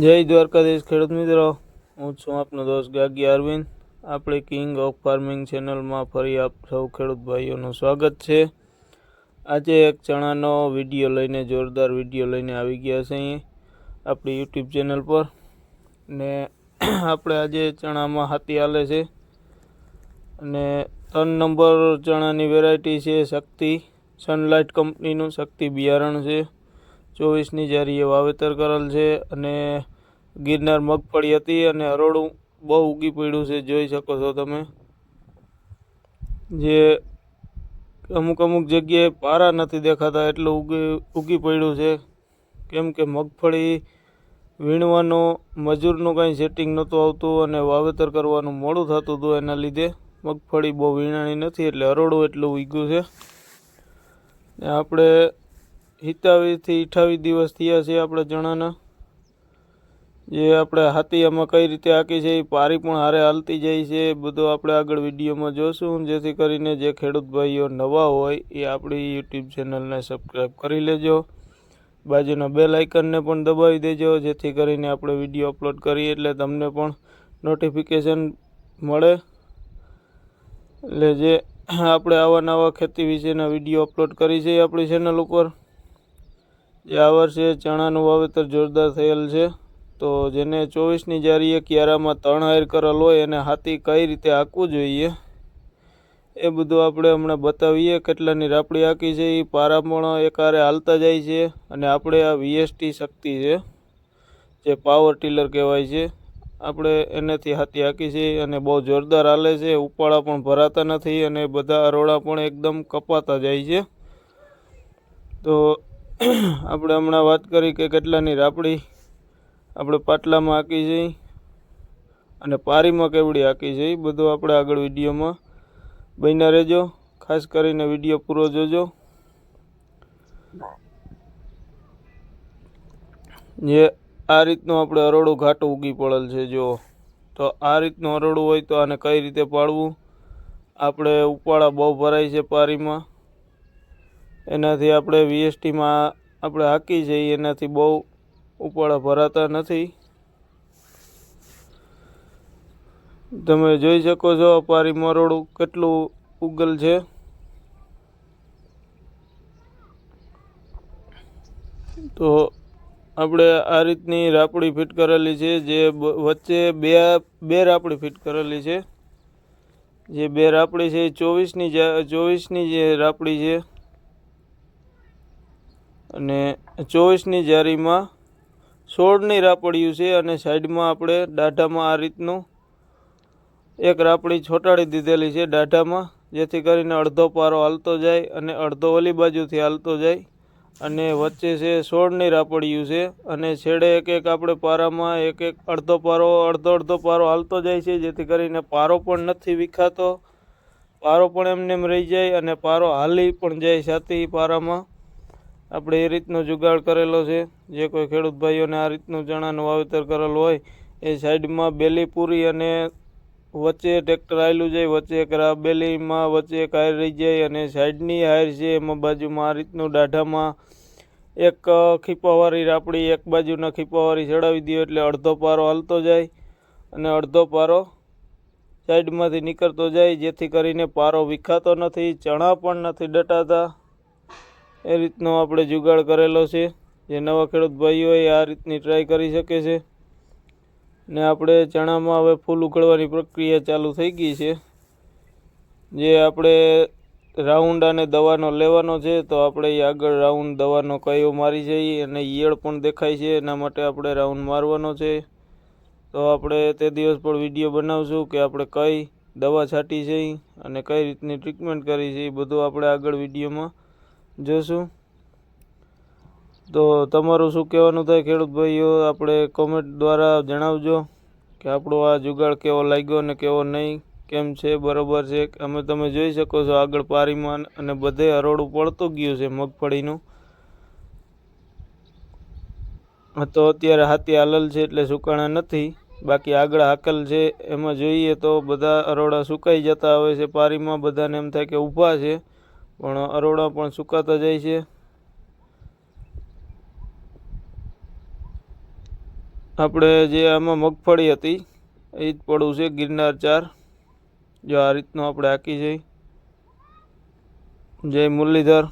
જય દ્વારકાધીશ ખેડૂત મિત્રો. હું છું આપનો દોસ્ત ગાગી અરવિંદ. આપણી કિંગ ઓફ ફાર્મિંગ ચેનલમાં ફરી આપ સૌ ખેડૂત ભાઈઓનું સ્વાગત છે. આજે એક ચણાનો વીડિયો લઈને, જોરદાર વીડિયો લઈને આવી ગયા છે અહીં, આપણી યુટ્યુબ ચેનલ પર. ને આપણે આજે ચણામાં હાથી હાલે છે. અને ત્રણ નંબર ચણાની વેરાયટી છે, શક્તિ. સનલાઇટ કંપનીનું શક્તિ બિયારણ છે. ચોવીસની જારીએ વાવેતર કરેલ છે અને ગિરનાર મગફળી હતી અને હરોળું બહુ ઉગી પડ્યું છે, જોઈ શકો છો તમે. જે અમુક અમુક જગ્યાએ પારા નથી દેખાતા એટલું ઉગી ઉગી પડ્યું છે. કેમ કે મગફળી વીણવાનો, મજૂરનું કાંઈ સેટિંગ નહોતું આવતું અને વાવેતર કરવાનું મોડું થતું હતું એના લીધે મગફળી બહુ વીણાણી નથી એટલે હરોળું એટલું ઉગ્યું છે. આપણે હિતાવીસથી અઠાવીસ દિવસ થયા છે આપણે ચણાના જે આપણે હાથી આમાં કઈ રીતે આંકી છે એ પારી પણ હારે હાલતી જાય છે. બધું આપણે આગળ વિડીયોમાં જોશું. જેથી કરીને જે ખેડૂત ભાઈઓ નવા હોય એ આપણી યુટ્યુબ ચેનલને સબસ્ક્રાઈબ કરી લેજો. બાજુના બેલ આઇકનને પણ દબાવી દેજો. જેથી કરીને આપણે વીડિયો અપલોડ કરીએ એટલે તમને પણ નોટિફિકેશન મળે. એટલે જે આપણે આવા નવા ખેતી વિશેના વીડિયો અપલોડ કરી છે આપણી ચેનલ ઉપર. જે આ વર્ષે ચણાનું વાવેતર જોરદાર થયેલ છે. તો જેને ચોવીસની જારીએ ક્યારામાં ત્રણ હાયર કરેલ હોય એને હાથી કઈ રીતે હાંકવું જોઈએ? એ બધું આપણે હમણાં બતાવીએ. કેટલાની રાપડી હાંકી છે એ પારા પણ એકારે હાલતા જાય છે અને આપણે આ વીએસટી શક્તિ છે, જે પાવર ટીલર કહેવાય છે. આપણે એનાથી હાથી હાંકી છે અને બહુ જોરદાર હાલે છે. ઉપાળા પણ ભરાતા નથી અને બધા અરોડા પણ એકદમ કપાતા જાય છે. તો આપણે હમણાં વાત કરી કે કેટલાની રાપડી આપણે પાટલામાં હાંકી જઈ અને પારીમાં કેવડી આંકી જઈ, બધું આપણે આગળ વિડીયોમાં બન્યા રહેજો. ખાસ કરીને વીડિયો પૂરો જોજો. જે આ રીતનું આપણે અરોડું ઘાટું ઉગી પડેલ છે જો તો આ રીતનું અરોડું હોય તો આને કઈ રીતે પાડવું? આપણે ઉપાળા બહુ ભરાય છે પારીમાં. એનાથી આપણે વીએસટીમાં આપણે હાકી જઈએ, એનાથી બહુ ઉપાળા ભરાતા નથી. તમે જોઈ શકો છો પારી મરોડું કેટલું ઉગલ છે. તો આપણે આ રીતની રાપડી ફિટ કરેલી છે, જે વચ્ચે બે બે રાપડી ફિટ કરેલી છે. જે બે રાપડી છે એ ચોવીસની ચોવીસની જે રાપડી છે. અને ચોવીસની જારીમાં સોળની રાપડિયું છે અને સાઈડમાં આપણે દાઢામાં આ રીતનું એક રાપડી છોટાડી દીધેલી છે દાઢામાં, જેથી કરીને અડધો પારો હાલતો જાય અને અડધો ઓલી બાજુથી હાલતો જાય. અને વચ્ચે છે સોળની રાપડિયું છે અને છેડે એક એક આપણે પારામાં એક એક અડધો પારો, અડધો અડધો પારો હાલતો જાય છે, જેથી કરીને પારો પણ નથી વિખાતો. પારો પણ એમને એમ રહી જાય અને પારો હાલી પણ જાય સાથે પારામાં. આપણે એ રીતનો જુગાડ કરેલો છે. જે કોઈ ખેડૂત ભાઈઓને આ રીતનું ચણાનું વાવેતર કરેલું હોય, એ સાઈડમાં બેલી પૂરી અને વચ્ચે ટ્રેક્ટર આવેલું જાય વચ્ચે એક રાબેલીમાં વચ્ચે એક હાયર રહી જાય અને સાઈડની હાયર છે. એમાં બાજુમાં આ રીતનું દાઢામાં એક ખીપાવાળી રાપડી એક બાજુના ખીપાવાળી ચડાવી દઈએ એટલે અડધો પારો હાલતો જાય અને અડધો પારો સાઈડમાંથી નીકળતો જાય. જેથી કરીને પારો વિખાતો નથી, ચણા પણ નથી ડટાતા. એ રીતનો આપણે જુગાડ કરેલો છે. જે નવા ખેડૂત ભાઈઓએ આ રીતની ટ્રાય કરી શકે છે. ને આપણે ચણામાં હવે ફૂલ ઉકળવાની પ્રક્રિયા ચાલુ થઈ ગઈ છે. જે આપણે રાઉન્ડ અને દવાનો લેવાનો છે, તો આપણે એ આગળ રાઉન્ડ દવાનો કયો મારી છે અને ઈયળ પણ દેખાય છે. એના માટે આપણે રાઉન્ડ મારવાનો છે. તો આપણે તે દિવસ પણ વીડિયો બનાવશું કે આપણે કઈ દવા છાંટી છે અને કઈ રીતની ટ્રીટમેન્ટ કરી છે એ બધું આપણે આગળ વિડીયોમાં જોશું. તો તમારું શું કહેવાનું થાય ખેડૂત ભાઈઓ? આપણે કોમેન્ટ દ્વારા જણાવજો કે આપણો આ જુગાડ કેવો લાગ્યો અને કેવો નહીં, કેમ છે, બરોબર છે? અમે તમે જોઈ શકો છો આગળ પારીમાં અને બધે હરોળું પડતું ગયું છે મગફળીનું. તો અત્યારે હાથી હાલલ છે એટલે સુકાણા નથી, બાકી આગળ હાકલ છે. એમાં જોઈએ તો બધા અરોડા સુકાઈ જતા હોય છે પારીમાં, બધાને એમ થાય કે ઊભા છે. પણ અરોડા પણ સુકાતા જાય છે. આપણે જે આમાં મગફળી હતી, એ જ પડવું છે ગિરનાર ચાર. જો આ રીતનું આપણે આખી છે જય મુરલીધર.